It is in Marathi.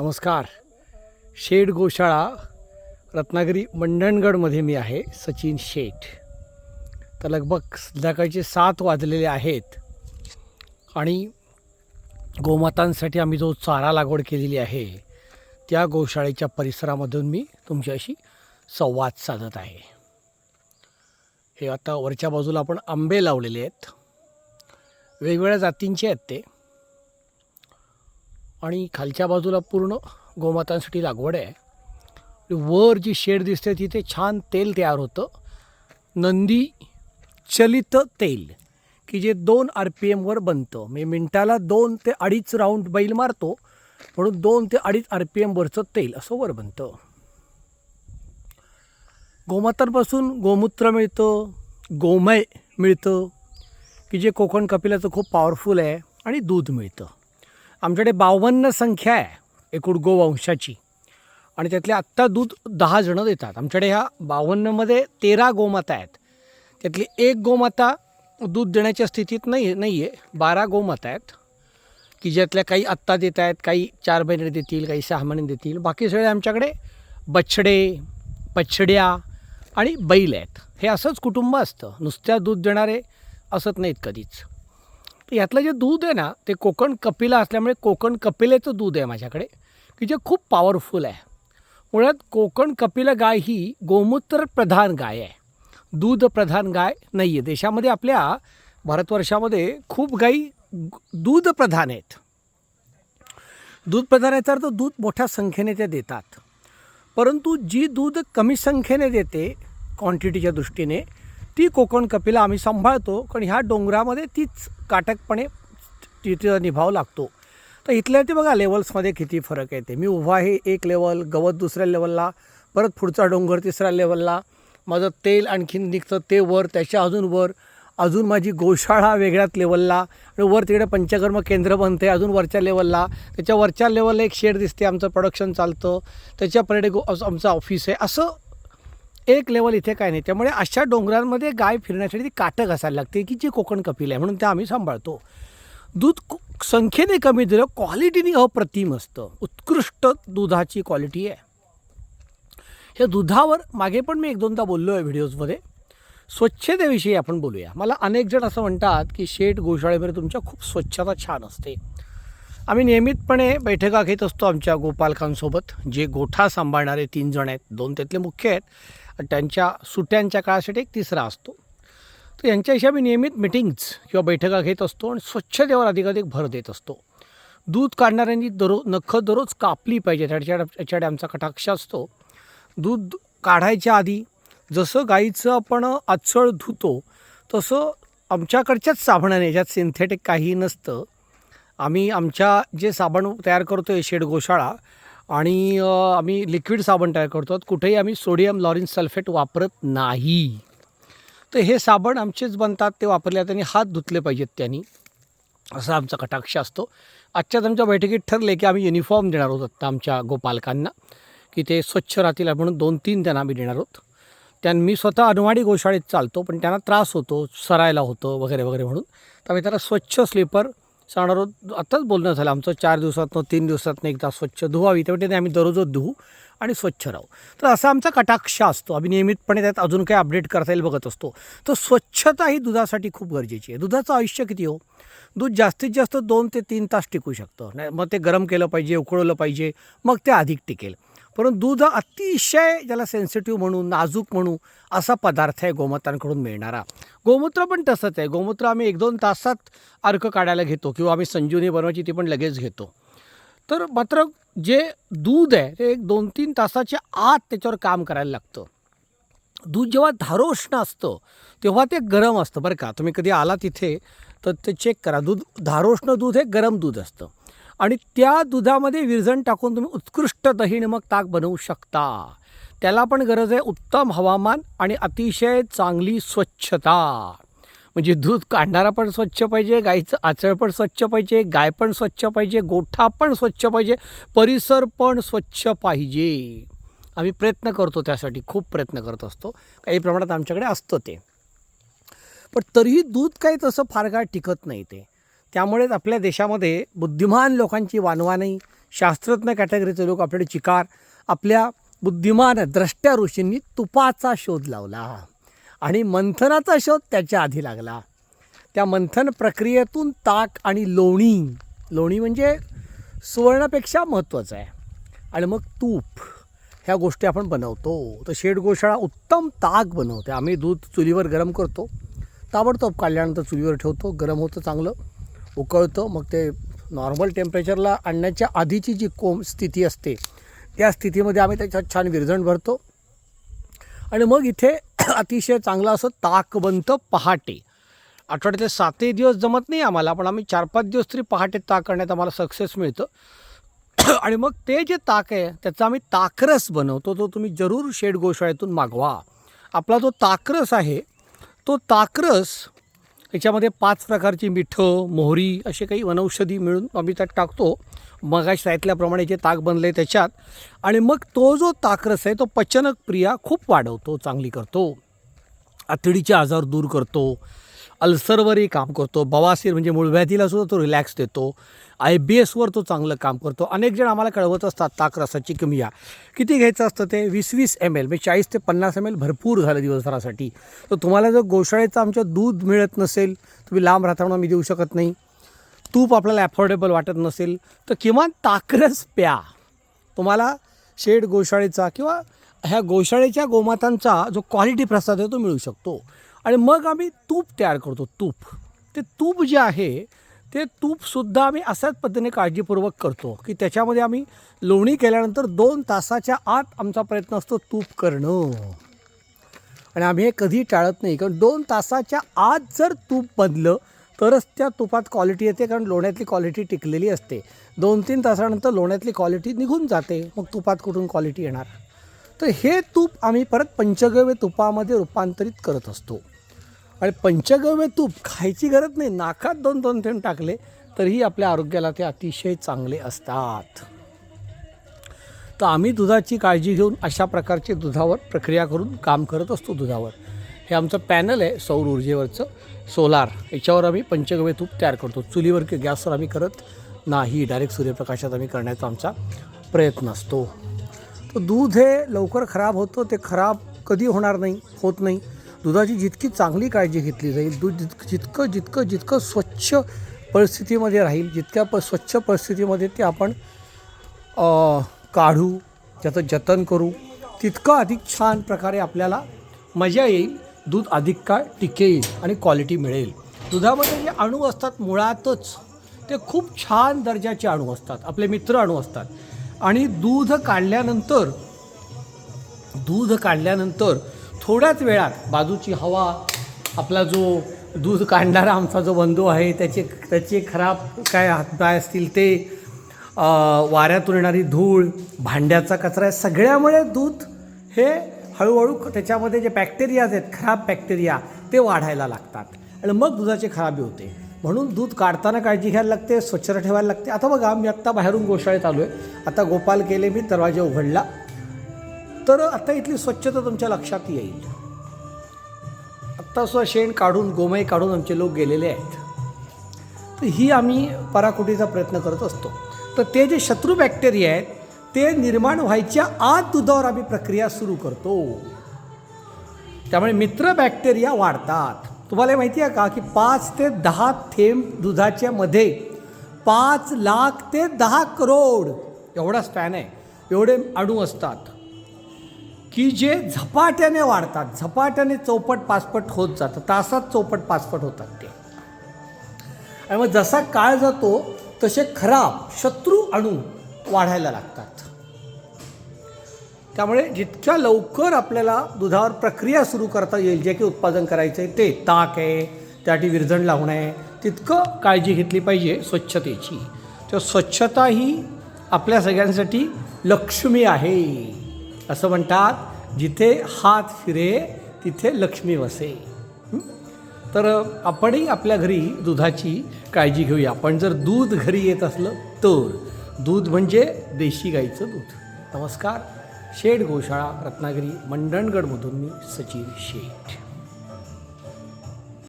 नमस्कार. शेठ गोशाळा रत्नागिरी मंडणगडमध्ये मी आहे सचिन शेठ. तर लगभग संध्याकाळचे सात वाजलेले आहेत आणि गोमातांसाठी आम्ही जो चारा लागवड केलेली आहे त्या गोशाळेच्या परिसरामधून मी तुमच्याशी संवाद साधत आहे. हे आता वरच्या बाजूला आपण आंबे लावलेले आहेत. वेगवेगळ्या जातींचे आहेत ते. आणि खालच्या बाजूला पूर्ण गोमातांसाठी लागवड आहे. वर जी शेड दिसते तिथे छान तेल तयार होतं. नंदी चलित तेल की जे दोन आर पी एमवर बनतं. मी मिनटाला दोन ते अडीच राऊंड बैल मारतो म्हणून दोन ते अडीच आर पी एमवरचं तेल असं वर बनतं. गोमातांपासून गोमूत्र मिळतं गोमय मिळतं की जे कोकण कपिलाचं खूप पॉवरफुल आहे आणि दूध मिळतं. आमच्याकडे बावन्न संख्या आहे एकूण गोवंशाची. आणि त्यातले आत्ता दूध दहा जणं देतात. आमच्याकडे ह्या बावन्नमध्ये तेरा गोमाता आहेत. त्यातली एक गोमाता दूध देण्याच्या स्थितीत नाही नाही आहे बारा गोमाता आहेत. की ज्यातल्या काही आत्ता देत आहेत काही चार महिने देतील काही सहा महिने देतील. बाकी सगळे आमच्याकडे बछडे पछड्या आणि बैल आहेत. हे असंच कुटुंब असतं. नुसत्या दूध देणारे असत नाहीत कधीच. तर यातलं जे दूध आहे ना ते कोकण कपिला असल्यामुळे कोकण कपिलेचं दूध आहे माझ्याकडे की जे खूप पॉवरफुल आहे. मुळात कोकण कपिला गाय ही गोमूत्र प्रधान गाय आहे. दूध प्रधान गाय नाही आहे देशामध्ये आपल्या भारतवर्षामध्ये खूप गायी दूध प्रधान आहेत. दूध प्रधान याचा तर तो दूध मोठ्या संख्येने ते देतात. परंतु जी दूध कमी संख्येने देते क्वांटिटीच्या दृष्टीने ती कोकण कपिला आम्ही सांभाळतो कारण ह्या डोंगरामध्ये तीच काटकपणे तिथं निभाव लागतो. तर इथल्या ते बघा लेवल्समध्ये किती फरक येते मी उभा आहे एक लेवल गवत दुसऱ्या लेवलला परत पुढचा डोंगर तिसऱ्या लेवलला माझं तेल आणखीन निघतं ते वर त्याच्या अजून वर अजून माझी गोशाळा वेगळ्याच लेवलला आणि वर तिकडे पंचकर्म केंद्र बनते अजून वरच्या लेवलला त्याच्या वरच्या लेवलला एक शेड दिसते आमचं प्रोडक्शन चालतं त्याच्या पलीकडे गो असं आमचं ऑफिस आहे असं एक लेवल इथे काय नाही. त्यामुळे अशा डोंगरांमध्ये गाय फिरण्यासाठी ती काटक असायला लागते की जी कोकण कपिल आहे म्हणून ते आम्ही सांभाळतो. दूध संख्येने कमी दिलं क्वालिटीने अप्रतिम असतं. उत्कृष्ट दुधाची क्वालिटी आहे. हे दुधावर मागे पण मी एक दोनदा बोललो आहे व्हिडिओजमध्ये स्वच्छतेविषयी आपण बोलूया. मला अनेक जण असं म्हणतात की शेठ गोशाळेमध्ये तुमच्या खूप स्वच्छता छान असते. आम्ही नियमितपणे बैठका घेत असतो आमच्या गोपालकांसोबत. जे गोठा सांभाळणारे तीन जण आहेत दोन त्यातले मुख्य आहेत. त्यांच्या सुट्यांच्या काळासाठी एक तिसरा असतो. तर यांच्याशी आम्ही नियमित मिटिंग्ज किंवा बैठका घेत असतो आणि स्वच्छतेवर अधिकाधिक भर देत असतो. दूध काढणाऱ्यांनी दररोज नखं दररोज कापली पाहिजे त्याच्या त्याच्याकडे आमचा कटाक्ष असतो. दूध काढायच्या आधी जसं गाईचं आपण आचळ धुतो तसं आमच्याकडच्याच साबणाने ज्यात सिंथेटिक काही नसतं आम्ही आमच्या जे साबण तयार करतो आहे शेड गोशाळा आणि आम्ही लिक्विड साबण तयार करतो. कुठेही आम्ही सोडियम लॉरिन सल्फेट वापरत नाही. तर हे साबण आमचेच बनतात ते वापरले त्यांनी हात धुतले पाहिजेत त्यांनी. असा आमचा कटाक्ष असतो. आजच्याच आमच्या बैठकीत ठरले की आम्ही युनिफॉर्म देणार आहोत आत्ता आमच्या गोपालकांना की ते स्वच्छ राहतील म्हणून दोन तीन त्यांना आम्ही देणार आहोत. त्यां मी स्वतः अनवाडी गोशाळेत चालतो पण त्यांना त्रास होतो सरायला होतं वगैरे वगैरे म्हणून. तर आम्ही त्याला स्वच्छ स्लीपर सांगणार आहोत आत्ताच बोलणं झालं आमचं चार दिवसातनं तीन दिवसातनं एकदा स्वच्छ धुवावी तेवढे आम्ही दररोजच धुवू आणि स्वच्छ राहू. तर असा आमचा कटाक्ष असतो. आम्ही नियमितपणे त्यात अजून काही अपडेट करता येईल बघत असतो. तर स्वच्छता ही दुधासाठी खूप गरजेची आहे. दुधाचं आयुष्य किती हो? दूध जास्तीत जास्त दोन ते तीन तास टिकू शकतं. नाही मग ते गरम केलं पाहिजे उकळवलं पाहिजे मग ते अधिक टिकेल. परंतु दूध हा अतिशय ज्याला सेन्सिटिव्ह म्हणू नाजूक म्हणू असा पदार्थ आहे गोमातांकडून मिळणारा. गोमूत्र पण तसंच आहे. गोमूत्र आम्ही एक दोन तासात अर्क काढायला घेतो किंवा आम्ही संजीवनी बनवायची ती पण लगेच घेतो. तर मात्र जे दूध आहे ते एक दोन तीन तासाच्या आत त्याच्यावर काम करायला लागतं. दूध जेव्हा धारोष्ण असतं तेव्हा ते गरम असतं बरं का? तुम्ही कधी आला तिथे तर ते चेक करा. दूध धारोष्ण दूध हे गरम दूध असतं. आणि त्या दुधामध्ये विरजण टाकून तुम्ही उत्कृष्ट दही नमक मग ताक बनवू शकता. त्याला पण गरज आहे उत्तम हवामान आणि अतिशय चांगली स्वच्छता. म्हणजे दूध काढणारा पण स्वच्छ पाहिजे गाईचं आचळ पण स्वच्छ पाहिजे गाय पण स्वच्छ पाहिजे गोठा पण स्वच्छ पाहिजे परिसर पण स्वच्छ पाहिजे. आम्ही प्रयत्न करतो त्यासाठी खूप प्रयत्न करत असतो. काही प्रमाणात आमच्याकडे असतं ते. पण तरीही दूध काही तसं फार काळ टिकत नाही ते. त्यामुळेच आपल्या देशामध्ये बुद्धिमान लोकांची वानवानी शास्त्रज्ञ कॅटेगरीचे लोक आपल्याकडे चिकार आपल्या बुद्धिमान द्रष्ट्या ऋषींनी तुपाचा शोध लावला. आणि मंथनाचा शोध त्याच्या आधी लागला. त्या मंथन प्रक्रियेतून ताक आणि लोणी लोणी म्हणजे सुवर्णापेक्षा महत्त्वाचं आहे. आणि मग तूप ह्या गोष्टी आपण बनवतो. तर शेड गोशाळा उत्तम ताक बनवते. आम्ही दूध चुलीवर गरम करतो. ताबडतोब काढल्यानंतर चुलीवर ठेवतो. गरम होतं चांगलं. उकळतं मग ते नॉर्मल टेम्परेचरला आणण्याच्या आधीची जी कोम स्थिती असते त्या स्थितीमध्ये आम्ही त्याच्यात छान विरजण भरतो. आणि मग इथे अतिशय चांगलं असं ताक बनतं पहाटे. आठवड्यातले सातही दिवस जमत नाही आम्हाला पण आम्ही चार पाच दिवस तरी पहाटे ताक करण्यात आम्हाला सक्सेस मिळतं. आणि मग ते जे ताक आहे त्याचा आम्ही ताकरस बनवतो तो तुम्ही जरूर शेड गोशाळेतून मागवा. आपला जो ताकरस आहे तो ताकरस याच्यामध्ये पाच प्रकारची मिठं मोहरी असे काही वनौषधी मिळून आम्ही त्यात टाकतो. मगाश सांगितल्याप्रमाणे जे ताक बनले त्याच्यात. आणि मग तो जो ताकरस आहे तो पचनक प्रिया खूप वाढवतो चांगली करतो. आतडीचे आजार दूर करतो. अल्सरवरही काम करतो. बवासीर म्हणजे मूळव्याधीला सुद्धा तो रिलॅक्स देतो. आय बी एसवर तो चांगलं काम करतो. अनेक जण आम्हाला कळवत असतात ताक रसाची या. किती घ्यायचं असतं ते? वीस वीस एम एल म्हणजे चाळीस ते पन्नास एम एल भरपूर झालं दिवसभरासाठी. तर तुम्हाला जर गोशाळेचं आमच्या दूध मिळत नसेल तुम्ही लांब राहता म्हणून आम्ही देऊ शकत नाही. तूप आपल्याला ॲफोर्डेबल वाटत नसेल तर किमान ताकरस प्या. तुम्हाला शेड गोशाळेचा किंवा ह्या गोशाळेच्या गोमातांचा जो क्वालिटी प्रसाद आहे तो मिळू शकतो. आणि मग आम्ही तूप तयार करतो तूप. ते तूप जे आहे ते तूपसुद्धा आम्ही अशाच पद्धतीने काळजीपूर्वक करतो की त्याच्यामध्ये आम्ही लोणी केल्यानंतर दोन तासाच्या आत आमचा प्रयत्न असतो तूप करणं. आणि आम्ही हे कधी टाळत नाही कारण दोन तासाच्या आत जर तूप बनलं तरच त्या तुपात क्वालिटी येते कारण लोण्यातली क्वालिटी टिकलेली असते. दोन तीन तासानंतर लोण्यातली क्वालिटी निघून जाते मग तुपात कुठून क्वालिटी येणार? तर हे तूप आम्ही परत पंचगव्य तुपामध्ये रूपांतरित करत असतो. आणि पंचगव्य तूप खायची गरज नाही नाकात दोन दोन थेंब टाकले तरीही आपल्या आरोग्याला ते अतिशय चांगले असतात. तर आम्ही दुधाची काळजी घेऊन अशा प्रकारचे दुधावर प्रक्रिया करून काम करत असतो दुधावर. हे आमचं पॅनल आहे सौर ऊर्जेवरचं सोलार. याच्यावर आम्ही पंचगव्य तूप तयार करतो. चुलीवर किंवा गॅसवर आम्ही करत नाही डायरेक्ट सूर्यप्रकाशात आम्ही करण्याचा आमचा प्रयत्न असतो. तर दूध हे लवकर खराब होतं ते खराब कधी होणार नाही होत नाही. दुधाची जितकी चांगली काळजी घेतली जाईल दूध जितकं जितकं जितकं जितकं स्वच्छ परिस्थितीमध्ये राहील जितक्या प स्वच्छ परिस्थितीमध्ये ते आपण काढू त्याचं जतन करू तितकं अधिक छान प्रकारे आपल्याला मजा येईल दूध अधिक काळ टिकेल आणि क्वालिटी मिळेल. दुधामध्ये जे अणू असतात मुळातच ते खूप छान दर्जाचे अणू असतात. आपले मित्र अणू असतात. आणि दूध काढल्यानंतर दूध काढल्यानंतर थोड्याच वेळात बाजूची हवा आपला जो दूध काढणारा आमचा जो बंधू आहे त्याचे त्याचे खराब काय हातपाय असतील ते वाऱ्यातून येणारी धूळ भांड्याचा कचरा सगळ्यामुळे दूध हे हळूहळू त्याच्यामध्ये जे बॅक्टेरियाज आहेत खराब बॅक्टेरिया ते वाढायला लागतात. आणि मग दुधाची खराबी होते. म्हणून दूध काढताना काळजी घ्यायला लागते स्वच्छता ठेवायला लागते. आता बघा मी आत्ता बाहेरून गोशाळेत आलो आहे आता गोपाल केले मी दरवाजा उघडला. तर आता इथली स्वच्छता तुमच्या लक्षात येईल. आत्ता सुद्धा शेण काढून गोमय काढून आमचे लोक गेलेले आहेत. तर ही आम्ही पराकुटीचा प्रयत्न करत असतो. तर ते जे शत्रू बॅक्टेरिया आहेत ते निर्माण व्हायच्या आत दुधावर आम्ही प्रक्रिया सुरू करतो. त्यामुळे मित्र बॅक्टेरिया वाढतात. तुम्हाला माहिती आहे का की पाच ते दहा थेंब दुधाच्या मध्ये पाच लाख ते दहा करोड एवढा स्पॅन आहे. एवढे अणू असतात की जे झपाट्याने वाढतात. झपाट्याने चौपट पाचपट होत जातं. तासात चौपट पाचपट होतात ते. आणि मग जसा काळ जातो तसे खराब शत्रू अणू वाढायला लागतात. त्यामुळे जितक्या लवकर आपल्याला दुधावर प्रक्रिया सुरू करता येईल जे काही उत्पादन करायचं आहे ते ताक आहे त्यासाठी विरजण लावणं आहे तितकं काळजी घेतली पाहिजे स्वच्छतेची. तर स्वच्छता ही आपल्या सगळ्यांसाठी लक्ष्मी आहे असं म्हणतात. जिथे हात फिरे तिथे लक्ष्मी वसे. तर आपणही आपल्या घरी दुधाची काळजी घेऊया. पण जर दूध घरी येत असलं तर दूध म्हणजे देशी गाईचं दूध. नमस्कार. शेठ गोशाळा रत्नागिरी मंडणगडमधून मी सचिन शेठ.